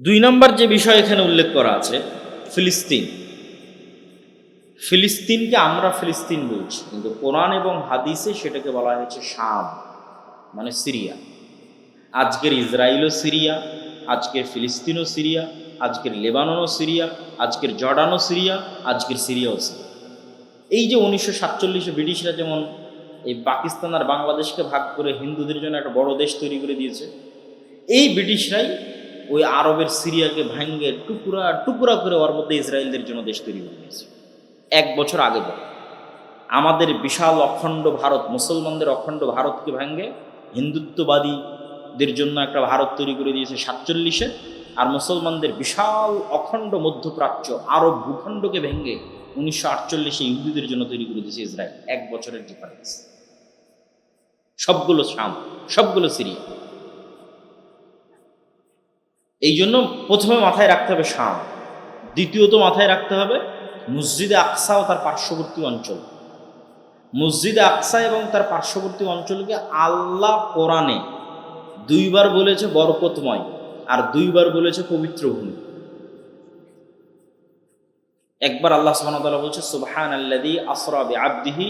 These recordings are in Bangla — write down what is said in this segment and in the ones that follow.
দুই নম্বর যে বিষয় এখানে উল্লেখ করা আছে, ফিলিস্তিন। ফিলিস্তিনকে আমরা ফিলিস্তিন বলছি, কিন্তু কোরআন এবং হাদিসে সেটাকে বলা হয়েছে শাম মানে সিরিয়া। আজকের ইসরায়েলও সিরিয়া, আজকের ফিলিস্তিনও সিরিয়া, আজকের লেবাননও সিরিয়া, আজকের জর্ডানও সিরিয়া, আজকের সিরিয়াও সিরিয়া। এই যে উনিশশো সাতচল্লিশে ব্রিটিশরা যেমন এই পাকিস্তান আর বাংলাদেশকে ভাগ করে হিন্দুদের জন্য একটা বড় দেশ তৈরি করে দিয়েছে, এই ব্রিটিশরাই ওই আরবের সিরিয়াকে ভাঙ্গে টুকরা টুকরা করে ওর মধ্যে ইসরায়েলদের জন্য দেশ তৈরি করে দিয়েছে। এক বছর আগে আমাদের বিশাল অখণ্ড ভারত, মুসলমানদের অখণ্ড ভারতকে ভাঙ্গে হিন্দুত্ববাদীদের জন্য একটা ভারত তৈরি করে দিয়েছে সাতচল্লিশে। আর মুসলমানদের বিশাল অখণ্ড মধ্যপ্রাচ্য, আরব ভূখণ্ডকে ভেঙ্গে উনিশশো আটচল্লিশে ইহুদিদের জন্য তৈরি করে দিয়েছে ইসরায়েল। এক বছরের ডিফারেন্স সবগুলো শাম সবগুলো সিরিয়া। এই জন্য প্রথমে মাথায় রাখতে হবে শাম। দ্বিতীয়ত মাথায় রাখতে হবে মসজিদে আকসা ও তার পার্শ্ববর্তী অঞ্চল। মসজিদে আকসা এবং তার পার্শ্ববর্তী অঞ্চলকে আল্লাহ কোরআনে দুইবার বলেছে বরকতময় আর দুইবার বলেছে পবিত্র ভূমি একবার আল্লাহ সুবহানাহু বলছে সুবহান আল্লাযী আসরা বিআবদিহি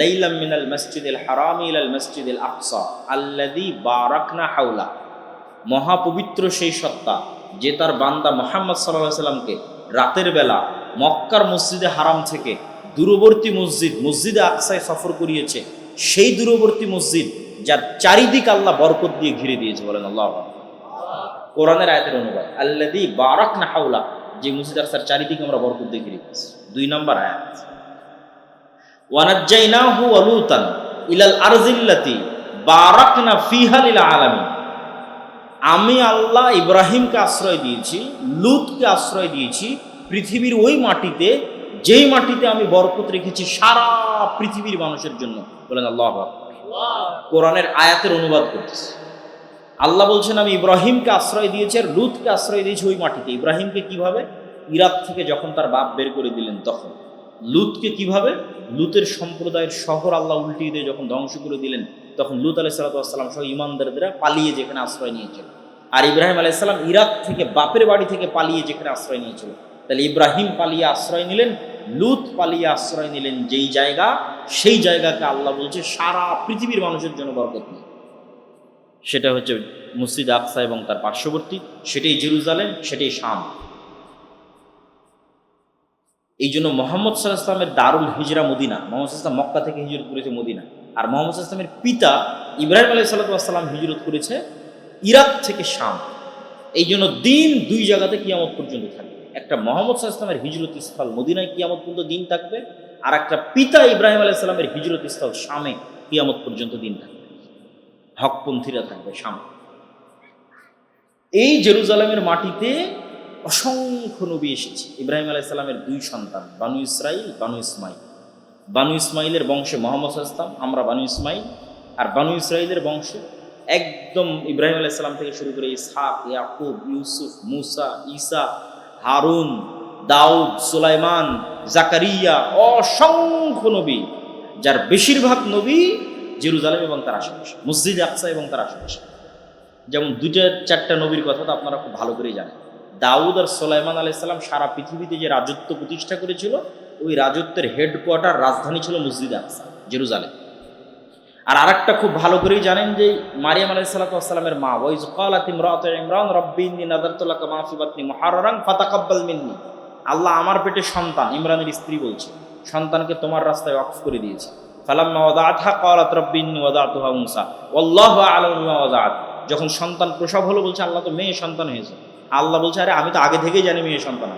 লাইলাম মিনাল মসজিদ মসজিদিল হারাম ইলাল মসজিদিল আকসা আল্লাযী বারাকনা হাওলা। মহাপবিত্র সেই সত্তা যে তার বান্দা মোহাম্মদ সাল্লাহ সাল্লামকে রাতের বেলা মক্কার মসজিদে হারাম থেকে দূরবর্তী মসজিদ, মসজিদে আকসায় সফর করিয়েছে, সেই দূরবর্তী মসজিদ যার চারিদিক আল্লাহ বরকত দিয়ে ঘিরে দিয়েছে বলেন আল্লাহ কোরআনের আয়াতের অনুবাদ আল্লাদি বারাক না হাওলা, যে মসজিদ আকসার চারিদিকে আমরা বরকত দিয়ে ঘিরে দিয়েছি। দুই নম্বর আয়াত ওয়ানাজ্জাইনাহু ওয়ালুতান ইলাল আরজিল্লাতি বারাকনা ফিহা লিল আলামিন। আমি আল্লাহ ইব্রাহিমকে আশ্রয় দিয়েছি, লুতকে আশ্রয় দিয়েছি, পৃথিবীর ওই মাটিতে, যেই মাটিতে আমি বরকত রেখেছি সারা পৃথিবীর মানুষের জন্য। বলেন আল্লাহ। কোরআনের আয়াতের অনুবাদ করতেছে। আল্লাহ বলছেন, আমি ইব্রাহিমকে আশ্রয় দিয়েছি আর লুতকে আশ্রয় দিয়েছি ওই মাটিতে। ইব্রাহিমকে কীভাবে? ইরাক থেকে যখন তার বাপ বের করে দিলেন তখন। লুতকে কীভাবে? লুতের সম্প্রদায়ের শহর আল্লাহ উল্টিয়ে দিয়ে যখন ধ্বংস করে দিলেন তখন লুত আলাহ সাল্লাম সহ ইমানদারদেরা পালিয়ে যেখানে আশ্রয় নিয়েছিল। আর ইব্রাহিম আলাইসাল্লাম ইরাক থেকে, বাপের বাড়ি থেকে পালিয়ে যেখানে আশ্রয় নিয়েছিল। তাহলে ইব্রাহিম পালিয়ে আশ্রয় নিলেন, লুত পালিয়ে আশ্রয় নিলেন যেই জায়গা, সেই জায়গাকে আল্লাহ বলছে সারা পৃথিবীর মানুষের জন্য বরকত নেই সেটা হচ্ছে মসজিদ আকসা এবং তার পার্শ্ববর্তী, সেটাই জেরুজালেম, সেটাই শাম। এই জন্য মোহাম্মদ সাল্লাহ ইসলামের দারুল হিজরা মদিনা, মোহাম্মদ ইসলাম মক্কা থেকে হিজরত করেছে মদিনা। আর মোহাম্মদ ইসলামের পিতা ইব্রাহিম আলাই সাল্লাম হিজরত করেছে ইরাক থেকে শাম। এই জন্য দিন দুই জায়গাতে কিয়ামত পর্যন্ত থাকবে। একটা মোহাম্মদ ইসলামের হিজরত স্থল মদিনায় কিয়ামত পর্যন্ত দিন থাকবে, আর একটা পিতা ইব্রাহিম আলাই সাল্লামের হিজরত স্থল শামে কিয়ামত পর্যন্ত দিন থাকবে। হকপন্থীরা থাকবে শামে। এই জেরুজালেমের মাটিতে অসংখ্য নবী এসেছে। ইব্রাহিম আলাইসাল্লামের দুই সন্তান, বানু ইসরাইল, বানু ইসমাইল। বানু ইসমাইলের বংশে মোহাম্মদ ইসলাম আমরা বানু ইসমাইল। আর বানু ইসরাইলের বংশে একদম ইব্রাহিম আলাইসাল্লাম থেকে শুরু করে ইসহাক, ইয়াকুব, ইউসুফ, মুসা, ঈসা, হারুন, দাউদ, সুলাইমান, জাকারিয়া, অসংখ্য নবী, যার বেশিরভাগ নবী জেরুজালেম এবং তার আশেপাশে, মসজিদ আকসা এবং তার আশেপাশে। যেমন দুইটা চারটা নবীর কথা তো আপনারা খুব ভালো করেই জানেন। দাউদ আর সোলাইমান আলাইসাল্লাম সারা পৃথিবীতে যে রাজত্ব প্রতিষ্ঠা করেছিল ওই রাজত্বের হেডকোয়ার্টার রাজধানী ছিল মসজিদ আকসা, জেরুজালেম। আর আরেকটা খুব ভালো করেই জানেন যে মারিয়াম আলাই সাল্লাতামের মা ওয়াইজ কালাত ইমরাত ইমরান রব্বিন্নি নাদারতুল্লাহ মাফি বাতনি মুহাররাং ফাতাকাব্বাল মিন্নি। আল্লাহ আমার পেটে সন্তান, ইমরানের স্ত্রী বলছে, সন্তানকে তোমার রাস্তায় অফ করে দিয়েছে। ফালাম্মা ওয়াদাআতহা, ক্বালাত রব্বিন্নি ওয়াদাতুহা উনসা ওয়াল্লাহু আ'লামু বিমা ওয়াদাআত। যখন সন্তান প্রসব হলো, বলছে, আল্লাহ তো মেয়ে সন্তান হয়েছে। আল্লাহ বলছে, আরে, আমি তো আগে থেকেই জানি মেয়ে সন্তান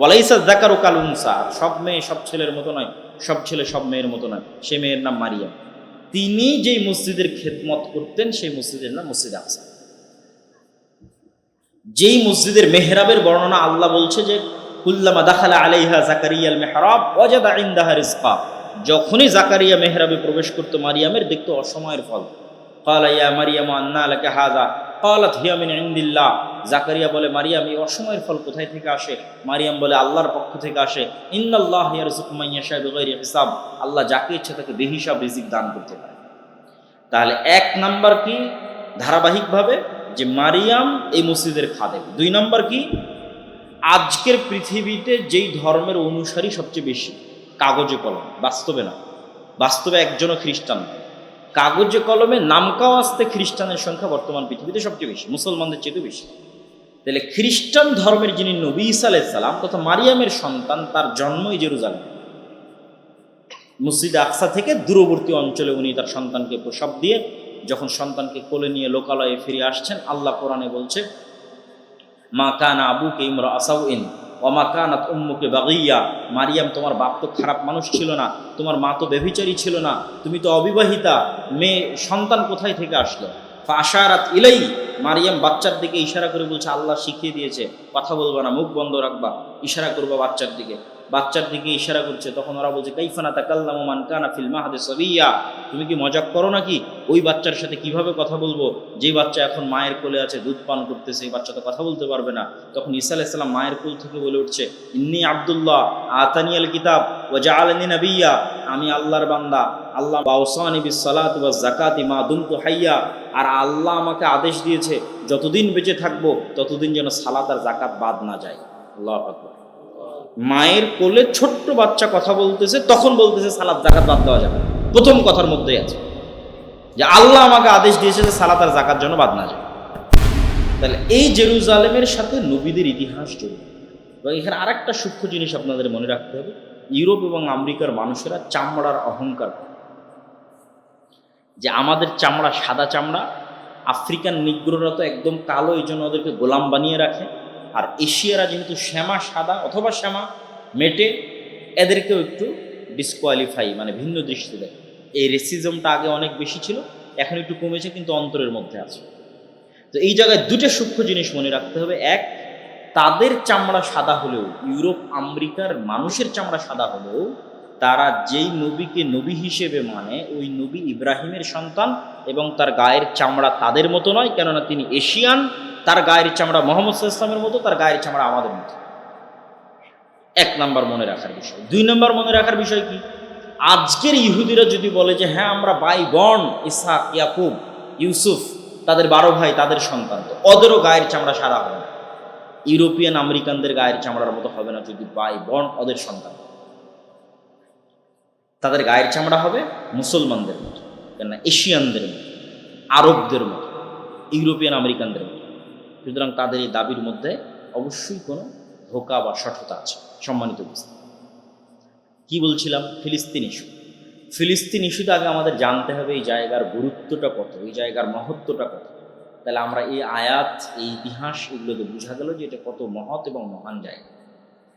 ওয়ালাইসা জাকারু কালুনসা সব মেয়ে সব ছেলের মতো নয়, সব ছেলে সব মেয়ের মতো নয়। সে মেয়ের নাম তিনি যেই মসজিদের খেদমত করতেন, সেই মসজিদের নাম মসজিদ যেই মসজিদের মেহরাবের বর্ণনা আল্লাহ বলছে যে, কুল্লামা দাখালা আলাইহা জাকারিয়াল মেহরাব যখনই জাকারিয়া মেহরাবে প্রবেশ করতো মারিয়ামের, দেখতো অসময়ের ফল। কালা মারিয়াম আন্না আলাকে হাজা কলাত হিয়ামিন ইন্দিল্লা জাকারিয়া বলে, মারিয়াম, এই অসময়ের ফল কোথায় থেকে আসে? মারিয়াম বলে, আল্লাহর পক্ষ থেকে আসে। ইন্দাল্লাহ হিসাব। আল্লাহ যাকে ইচ্ছা তাকে বেহিসাব, রিজিক দান করতে পারে। তাহলে এক নাম্বার কি? ধারাবাহিকভাবে যে মারিয়াম এই মসজিদের খাদে দুই নাম্বার কি? আজকের পৃথিবীতে যেই ধর্মের অনুসারী সবচেয়ে বেশি, কাগজে কলম। বাস্তবে না। বাস্তবে একজনও খ্রিস্টান কাগজে কলমে নামকাও আসতে খ্রিস্টানের সংখ্যা বর্তমান পৃথিবীতে সবচেয়ে বেশি, মুসলমানদের চেয়েও বেশি। তাহলে খ্রিস্টান ধর্মের যিনি নবী ইসা আলাইসাল্লাম তথা মারিয়ামের সন্তান, তার জন্মই জেরুজালেম। মসজিদ আকসা থেকে দূরবর্তী অঞ্চলে উনি তার সন্তানকে প্রসব দিয়ে, যখন সন্তানকে কোলে নিয়ে লোকালয়ে ফিরে আসছেন, আল্লাহ কোরআনে বলছে, মা কানা আবুকে ইমরা আসাউ ইন অমা কানাত উম্মুকে বাগিয়া। মারিয়াম, তোমার বাপ তো খারাপ মানুষ ছিল না, তোমার মা তো বেভিচারী ছিল না, তুমি তো অবিবাহিতা, মেয়ে, সন্তান কোথায় থেকে আসলো? আশারাত ইলাই, মারিয়াম বাচ্চার দিকে ইশারা করে বলছে, আল্লাহ শিখিয়ে দিয়েছে, কথা বলবা না, মুখ বন্ধ রাখবা, ইশারা করবা বাচ্চার দিকে। বাচ্চার দিকে ইশারা করছে, তখন ওরা বলছে কাইফানা তাকাল্লামু মান কানা ফিল মাহাদে সবিয়া তুমি কি মজাক করো নাকি? ওই বাচ্চার সাথে কীভাবে কথা বলব? যেই বাচ্চা এখন মায়ের কোলে আছে, দুধ পান করতেছে, এই বাচ্চা তো কথা বলতে পারবে না। তখন ঈসা আলাইসাল্লাম মায়ের কোল থেকে বলে উঠছে, ইন্নি আব্দুল্লাহ আতানিয়াল কিতাব ও জাআলানি নাবিয়্যা আমি আল্লাহর বান্দা, আল্লাহ বাউসানি বিস সালাত ওয়া জাকাতি মা দুমতু হাইয়া। আর আল্লাহ আমাকে আদেশ দিয়েছে, যতদিন বেঁচে থাকব, ততদিন যেন সালাত আর জাকাত বাদ না যায়। আল্লাহ আকবার। মায়ের কোলে ছোট্ট বাচ্চা কথা বলতেছে, তখন বলতেছে সালাদ জাকাত বাদ দেওয়া যাবে প্রথম কথার মধ্যেই আছে যে আল্লাহ আমাকে আদেশ দিয়েছে যে সালাত আর জাকাত যেন বাদ না যায়। তাহলে এই জেরুজালেমের সাথে নবীদের ইতিহাস জড়িত। এবং এখানে আরেকটা সূক্ষ্ম জিনিস আপনাদের মনে রাখতে হবে, ইউরোপ এবং আমেরিকার মানুষেরা চামড়ার অহংকার যে আমাদের চামড়া সাদা চামড়া, আফ্রিকান নিগ্রোরা তো একদম কালো, এই জন্য ওদেরকে গোলাম বানিয়ে রাখে। আর এশিয়ারা যেহেতু শ্যামা সাদা অথবা শ্যামা মেটে, এদেরকেও একটু ডিসকোয়ালিফাই মানে ভিন্ন দৃষ্টি দেয়। এই রেসিজমটা আগে অনেক বেশি ছিল, এখন একটু কমেছে, কিন্তু অন্তরের মধ্যে আছে। তো এই জায়গায় দুটো সূক্ষ্ম জিনিস মনে রাখতে হবে। এক, তাদের চামড়া সাদা হলেও, ইউরোপ, আমেরিকার মানুষের চামড়া সাদা হলেও, তারা যেই নবীকে নবী হিসেবে মানে ওই নবী ইব্রাহিমের সন্তান এবং তার গায়ের চামড়া তাদের মতো নয়, কেননা তিনি এশিয়ান তার গায়ের চামড়া মোহাম্মদ ইসলামের মতো, তার গায়ের চামড়া আমাদের মতো। এক নাম্বার মনে রাখার বিষয়। দুই নাম্বার মনে রাখার বিষয় কি? আজকের ইহুদিরা যদি বলে যে হ্যাঁ আমরা বাই বোন ইসাক ইয়াকুব, ইউসুফ, তাদের বারো ভাই, তাদের সন্তান, তো ওদেরও গায়ের চামড়া সাদা হবে না। ইউরোপিয়ান, আমেরিকানদের গায়ের চামড়ার মতো হবে না যদি বাই বন ওদের সন্তান তাদের গায়ের চামড়া হবে মুসলমানদের মতো, কেননা এশিয়ানদের মতো, আরবদের মতো, ইউরোপিয়ান, আমেরিকানদের মতো। সুতরাং তাদের এই দাবির মধ্যে অবশ্যই কোনো ধোকা বা সঠতা আছে, সম্মানিত উপস্থিত। কি বলছিলাম? ফিলিস্তিন ইস্যু। ফিলিস্তিন ইস্যুতে আগে আমাদের জানতে হবে এই জায়গার গুরুত্বটা কত, এই জায়গার মহত্বটা কত। তাহলে আমরা এই আয়াত, এই ইতিহাস এগুলোতে বোঝা গেল যে এটা কত মহৎ এবং মহান জায়গা।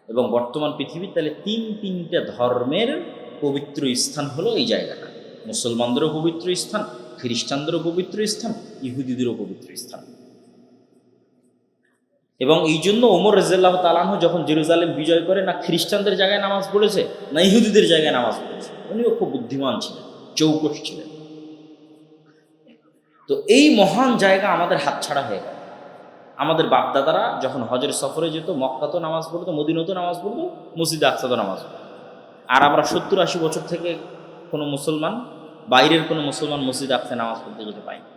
এবং বর্তমান পৃথিবীর তাহলে তিন তিনটা ধর্মের পবিত্র স্থান হলো এই জায়গাটা। মুসলমানদেরও পবিত্র স্থান, খ্রিস্টানদেরও পবিত্র স্থান, ইহুদিদেরও পবিত্র স্থান। এবং এই জন্য ওমর রাজিয়াল্লাহ তালাহ যখন জেরুজালেম বিজয় করে, না খ্রিস্টানদের জায়গায় নামাজ পড়েছে, না ইহুদিদের জায়গায় নামাজ পড়েছে, উনিও খুব বুদ্ধিমান ছিলেন চৌকস ছিলেন। তো এই মহান জায়গা আমাদের হাতছাড়া হয়ে গেল। আমাদের বাপদাদারা যখন হজের সফরে যেত মক্কাতো নামাজ পড়তো মদিনতো নামাজ পড়তো, মসজিদ আকসাদও নামাজ পড়তো। আর আমরা সত্তর আশি বছর থেকে কোনো মুসলমান, বাইরের কোনো মুসলমান মসজিদ আকসা নামাজ পড়তে যেতে পায়নি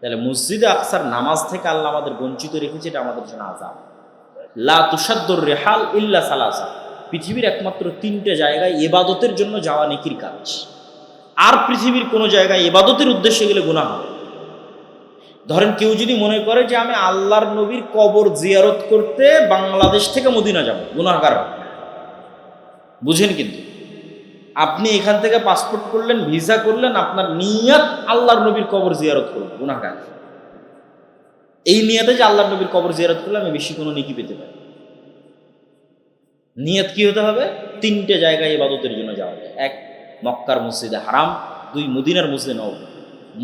তাহলে মসজিদে আকসার নামাজ থেকে আল্লাহ আমাদের বঞ্চিত রেখেছে, এটা আমাদের জন্য আজাব লা তুষাদ্দুর রেহাল ইল্লা সালাসা। পৃথিবীর একমাত্র তিনটে জায়গায় এবাদতের জন্য যাওয়া নেকির কাজ। আর পৃথিবীর কোনো জায়গায় এবাদতের উদ্দেশ্যে গেলে গুণা হবে। ধরেন কেউ যদি মনে করে যে আমি আল্লাহর নবীর কবর জিয়ারত করতে বাংলাদেশ থেকে মদিনা যাব হবে। বুঝেন কিন্তু? আপনি এখান থেকে পাসপোর্ট করলেন ভিসা করলেন, আপনার নিয়াত আল্লাহর নবীর কবর জিয়ারত করুন। গুনাহগার। এই নিয়াতে যে আল্লাহর নবীর কবর জিয়ারত করলে আমি বেশি কোনো নিকি পেতে পারি। নিয়ত কি হতে হবে? তিনটে জায়গায় ইবাদতের জন্য যাওয়া যায় এক, মক্কার মসজিদে হারাম। দুই, মদিনার মসজিদে নবী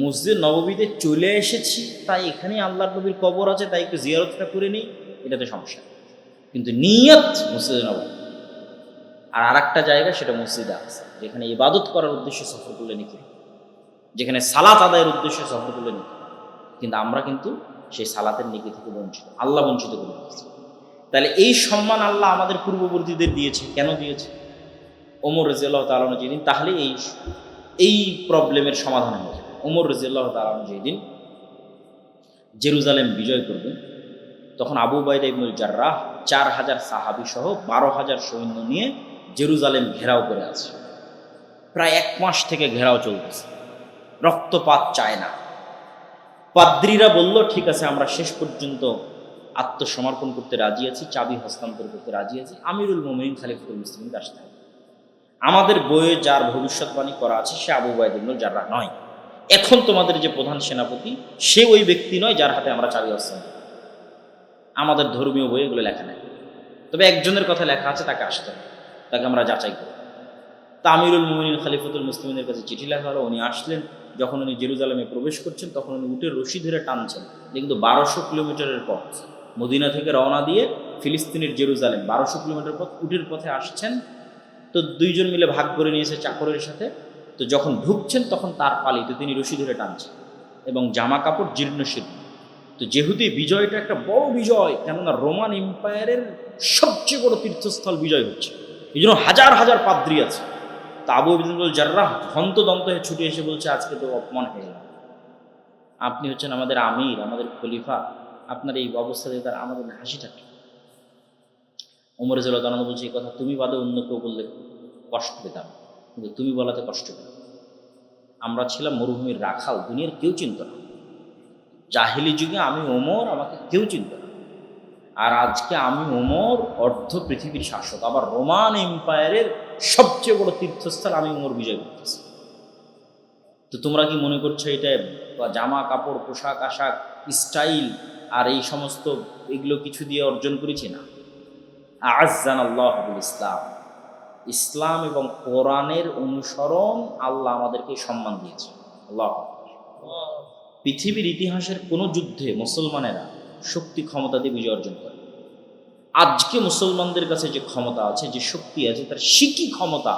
মসজিদ নববীতে চলে এসেছি, তাই এখানেই আল্লাহর নবীর কবর আছে, তাই একটু জিয়ারতটা করে নিই, এটাতে সমস্যা কিন্তু নিয়ত মসজিদে নবী আর আরেকটা জায়গা সেটা মসজিদে আছে, যেখানে ইবাদত করার উদ্দেশ্যে সফর করলে নিখি যেখানে সালাত আদায়ের উদ্দেশ্যে সফর করলে নিখি কিন্তু আমরা কিন্তু সেই সালাতের নিকি থেকে বঞ্চিত, আল্লাহ বঞ্চিত করে দিয়েছি। তাহলে এই সম্মান আল্লাহ আমাদের পূর্ববর্তীদের দিয়েছে, কেন দিয়েছে? ওমর রাজিয়াল্লাহ তালানো যেদিন, তাহলে এই এই প্রবলেমের সমাধান হয়ে যাবে। ওমর রাজিয়াল্লাহ তালানো যেদিন জেরুজালেম বিজয় করবেন তখন আবু বাইদা ইবনুল জার্রাহ চার হাজার সাহাবি সহ বারো হাজার সৈন্য নিয়ে জেরুজালেম ঘেরাও করে আছে। প্রায় এক মাস থেকে ঘেরাও চলতেছে। রক্তপাত চায় না। পাদ্রীরা বলল, ঠিক আছে, আমরা শেষ পর্যন্ত আত্মসমর্পণ করতে রাজি আছি, চাবি হস্তান্তর করতে রাজি আছি। আমিরুল মোমিন খালিফুল মুসলিম আসতে হবে। আমাদের বইয়ে যার ভবিষ্যৎবাণী করা আছে, সে আবু বাইদুল যারা নয়। এখন তোমাদের যে প্রধান সেনাপতি, সে ওই ব্যক্তি নয় যার হাতে আমরা চাবি হস্তান্তর। আমাদের ধর্মীয় বই এগুলো লেখা নেই। তবে একজনের কথা লেখা আছে, তাকে আসতে হবে। তাকে আমরা যাচাই করব তা আমিরুল মুমিন খালিফতুল মুসলিমের কাছে চিঠি লেখা হলো, উনি আসলেন, যখন উনি জেরুজালেমে প্রবেশ করছেন, তখন উনি উটের রশি ধরে টানছেন। কিন্তু বারোশো কিলোমিটারের পথ। মদিনা থেকে রওনা দিয়ে ফিলিস্তিনের জেরুজালেম, বারোশো কিলোমিটার পথ, উটের পথে আসছেন। তো দুইজন মিলে ভাগ করে নিয়েছে চাকরের সাথে। তো যখন ঢুকছেন, তখন তার পালি তো তিনি রশি ধরে টানছেন এবং জামা কাপড় জীর্ণ শীর্ণ তো যেহেতু বিজয়টা একটা বড় বিজয়, কেননা রোমান এম্পায়ারের সবচেয়ে বড় তীর্থস্থল বিজয় হচ্ছে। এই জন্য হাজার হাজার পাদ্রী আছে। তা আবু আবিদুল জার্রাহ হন্তদন্ত হয়ে ছুটে এসে বলছে, আজকে তো অপমান হয়ে গেল। আপনি হচ্ছেন আমাদের আমির, আমাদের খলিফা। আপনার এই অবস্থাতে তার আমাদের হাসি থাকে উমর জানন্দ বলছে এই কথা তুমি বাদে অন্য কেউ বললে কষ্ট পেতাম। কিন্তু তুমি বলাতে কষ্ট পেলাম। আমরা ছিলাম মরুভূমির রাখাল, দুনিয়ার কেউ চিন্ত না। জাহিলি যুগে আমি ওমর, আমাকে কেউ চিনত না। আর আজকে আমি ওমর অর্ধ পৃথিবীর শাসক আবার রোমান এম্পায়ারের সবচেয়ে বড় তীর্থস্থল আমি ওমর বিজয় করতেছি। তো তোমরা কি মনে করছ এটা জামা কাপড় পোশাক আশাক স্টাইল আর এই সমস্ত এগুলো কিছু দিয়ে অর্জন করেছি? না। আজান আল্লাহ ইসলাম। ইসলাম এবং কোরআনের অনুসরণ আল্লাহ আমাদেরকে সম্মান দিয়েছে। আল্লাহ পৃথিবীর ইতিহাসের কোনো যুদ্ধে মুসলমানেরা শক্তি ক্ষমতা দিয়ে বিজয় অর্জন করে। আজকে মুসলমানদের কাছে যে ক্ষমতা আছে, যে শক্তি আছে, তার সিকি ক্ষমতা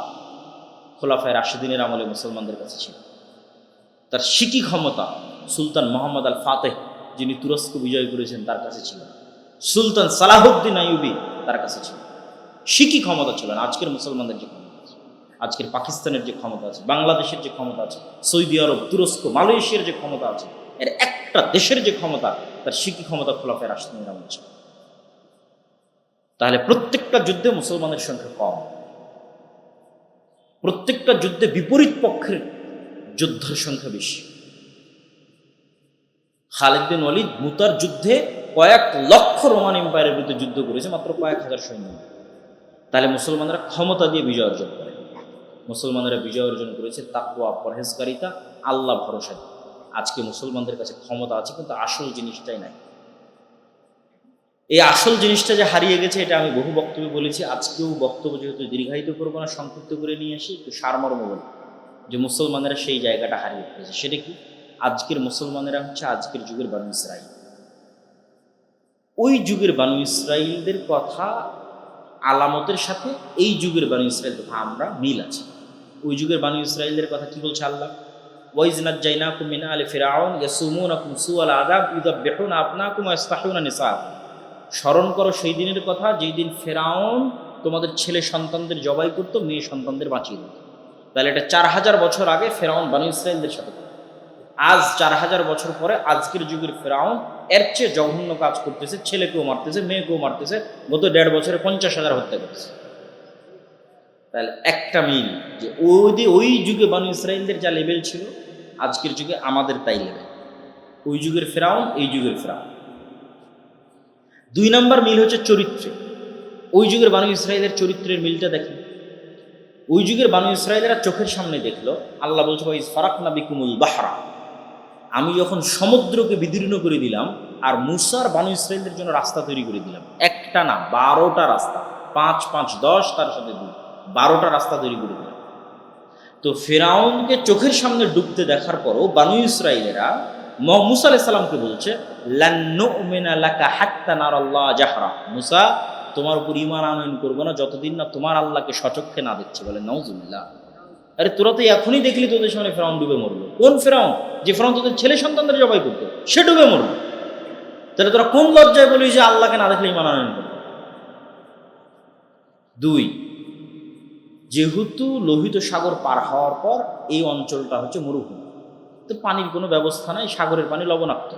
খোলাফায় রাশেদিনের আমলে মুসলমানদের কাছে ছিল। তার সিকি ক্ষমতা সুলতান মোহাম্মদ আল ফাতেহ যিনি তুরস্ক বিজয় করেছেন, তার কাছে ছিল। সুলতান সালাহুদ্দিন আইয়ুবি, তার কাছে ছিল। সিকি ক্ষমতা ছিল না, আজকের মুসলমানদের যে ক্ষমতা আছে। আজকের পাকিস্তানের যে ক্ষমতা আছে, বাংলাদেশের যে ক্ষমতা আছে, সৌদি আরব, তুরস্ক, মালয়েশিয়ার যে ক্ষমতা আছে, এর একটা দেশের যে ক্ষমতা তার সিকি ক্ষমতা খোলাফের আসতে আমল ছিল তাহলে প্রত্যেকটা যুদ্ধে মুসলমানের সংখ্যা কম। প্রত্যেকটা যুদ্ধে বিপরীত পক্ষের যোদ্ধার সংখ্যা বেশি। খালেদ ওয়ালিদ মুতার যুদ্ধে কয়েক লক্ষ রোমান এম্পায়ারের বিরুদ্ধে যুদ্ধ করেছে, মাত্র কয়েক হাজার সৈন্য। তাহলে মুসলমানরা ক্ষমতা দিয়ে বিজয় অর্জন করে। মুসলমানেরা বিজয় অর্জন করেছে তাকুয়া পরহেজকারিতা আল্লাহ ভরসা দিয়ে। আজকে মুসলমানদের কাছে ক্ষমতা আছে, কিন্তু আসল জিনিসটাই নাই। এই আসল জিনিসটা যে হারিয়ে গেছে, এটা আমি বহু বক্তব্যে বলেছি। আজকেও বক্তব্য যেহেতু দীর্ঘায়িত করব না, সংক্ষিপ্ত করে নিয়ে আসি, একটু সারমর্ম বলি। যে মুসলমানেরা সেই জায়গাটা হারিয়ে ফেলেছে। সেটা কি? আজকের মুসলমানেরা হচ্ছে আজকের যুগের বানু ইসরাইল। ওই যুগের বানু ইসরাইলদের কথা, আলামতের সাথে এই যুগের বানু ইসরাইল কথা আমরা মিল আছে। ওই যুগের বানু ইসরাইলদের কথা কি বলছে আল্লাহ? ওয়াইজনাত জাইনাকুম মিন আলি ফিরাউন ইয়াসুমুনাকুম সুআল আযাব, ইউযাববিহুনা আপনাকুম ওয়া ইসতাহুনা নিসাআকুম স্মরণ করো সেই দিনের কথা যেই দিন ফেরাউন তোমাদের ছেলে সন্তানদের জবাই করতো, মেয়ে সন্তানদের বাঁচিয়ে দিত। তাহলে এটা চার হাজার বছর আগে ফেরাউন বানু ইসরায়েলদের সাথে আজ চার হাজার বছর পরে আজকের যুগের ফেরাউন এর চেয়ে জঘন্য কাজ করতেছে, ছেলেকেও মারতেছে, মেয়েকেও মারতেছে, গত দেড় বছরে পঞ্চাশ হাজার হত্যা করতেছে তাহলে একটা মিল যে ওই ওই যুগে বানু ইসরায়েলদের যা লেভেল ছিল আজকের যুগে আমাদের তাই লেভেল ওই যুগের ফেরাউন, এই যুগের ফেরাউন। দুই নম্বর মিল হচ্ছে চরিত্রে। ওই যুগের বানু ইসরায়েলের চরিত্রের মিলটা দেখেন। ওই যুগের বানু ইসরায়েলেরা চোখের সামনে দেখল, আল্লাহ বলছে ভাই ফারাক না বিকুমুল বাহারা। আমি যখন সমুদ্রকে বিদীর্ণ করে দিলাম, আর মুসার বানু ইসরায়েলদের জন্য রাস্তা তৈরি করে দিলাম, একটা না, বারোটা রাস্তা, পাঁচ পাঁচ, দশ, তার সাথে দুই, বারোটা রাস্তা তৈরি করে দিলাম। তো ফেরাউনকে চোখের সামনে ডুবতে দেখার পরও বানু ইসরায়েলেরা ম- মুসা আলাইসাল্লামকে বলছে জাহরা। মুসা, তোমার উপর ইমান আনয়ন করব না যতদিন না তোমার আল্লাহকে সচক্ষে না দেখছে। বলে নওজুবিল্লাহ আরে তোরা তো এখনই দেখলি তোদের সামনে ফেরাউন ডুবে মরলো। কোন ফেরাউন? যে ফেরাউন তোদের ছেলে সন্তানদের জবাই করতো, সে ডুবে মরলো। তাহলে তোরা কোন লজ্জায় বলি যে আল্লাহকে না দেখলে ইমান আনয়ন করব? দুই যেহেতু লোহিত সাগর পার হওয়ার পর এই অঞ্চলটা হচ্ছে মরুভূমি। তো পানির কোনো ব্যবস্থা নাই, সাগরের পানি লবণাক্ত।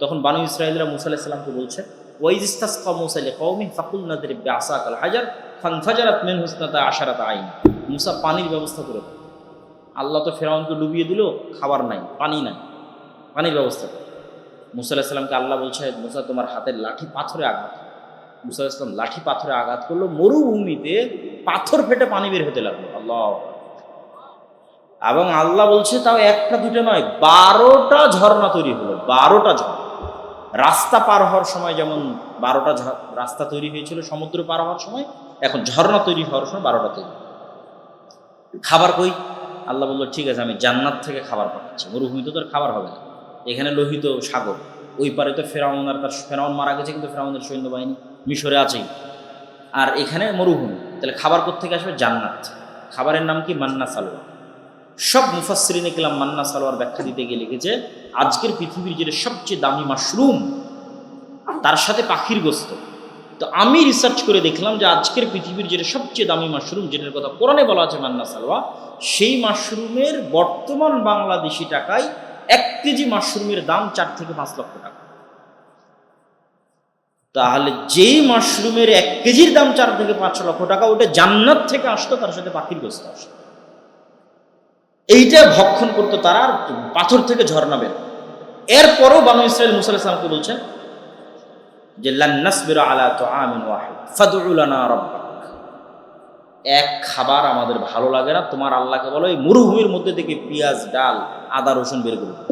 তখন বানু ইসরায়েলরা মুসা আলাইসাল্লামকে বলছে ওয়াইজ ইস্তাসকা মুসা লি কওমি ফাকুল নাদির বিআসাক আল হাজার ফানফাজারাত মিন হুসনাতা আশারাত আইন। মুসা পানির ব্যবস্থা করে আল্লাহ তো ফেরাউনকে ডুবিয়ে দিল, খাবার নাই, পানি নাই, পানির ব্যবস্থা করে মুসা আলাহিসাল্লামকে আল্লাহ বলছে, মুসা, তোমার হাতের লাঠি পাথরে আঘাত। মুসা ইসলাম লাঠি পাথরে আঘাত করল, মরুভূমিতে পাথর ফেটে পানি বের হতে লাগল। আল্লাহ। এবং আল্লাহ বলছে, তাও একটা দুটো নয়, বারোটা ঝর্ণা তৈরি হলো, বারোটা ঝর্ণা। রাস্তা পার হওয়ার সময় যেমন বারোটা রাস্তা তৈরি হয়েছিল, সমুদ্র পার হওয়ার সময়, এখন ঝর্ণা তৈরি হওয়ার সময় বারোটা তৈরি খাবার কই? আল্লাহ বলল, ঠিক আছে, আমি জান্নাত থেকে খাবার পাঠাচ্ছি, মরুভূমিতে তো আর খাবার হবে না। এখানে লোহিত সাগর, ওই পারে তো ফেরাউন আর তার, ফেরাউন মারা গেছে, কিন্তু ফেরাউনের সৈন্যবাহিনী মিশরে আছেই। আর এখানে মরুভূমি। তাহলে খাবার কোথেকে আসবে? জান্নাত। খাবারের নাম কি? মান্না সালোয়া সব মুফাসরিন ইকলাম মান্না সালোয়ার ব্যাখ্যা দিতে গিয়ে লিখেছে, আজকের পৃথিবীর যেটা সবচেয়ে দামি মাশরুম, তার সাথে পাখির গোস্ত। তো আমি রিসার্চ করে দেখলাম যে আজকের পৃথিবীর যেটা সবচেয়ে দামি মাশরুম, যেটার কথা কোরআনে বলা আছে মান্না সালোয়া সেই মাশরুমের বর্তমান বাংলাদেশি টাকায় এক কেজি মাশরুমের দাম চার থেকে পাঁচ লক্ষ টাকা। তাহলে যেই মাশরুমের এক কেজির দাম চার থেকে পাঁচ লক্ষ টাকা, ওটা জান্নাত থেকে আসতো, তার সাথে পাখির গোস্ত আসতো। এইটা ভক্ষণ করতো তারা, আর পাথর থেকে ঝর্ণা বের এরপরও বানু ইসরায়েল মুসা ইসলামকে বলছেন যে লান্নাসবির আলা তো আমিন এক খাবার আমাদের ভালো লাগে না, তোমার আল্লাহকে বলো, এই মরুভূমির মধ্যে থেকে পেঁয়াজ, ডাল, আদা, রসুন বের করে দাও।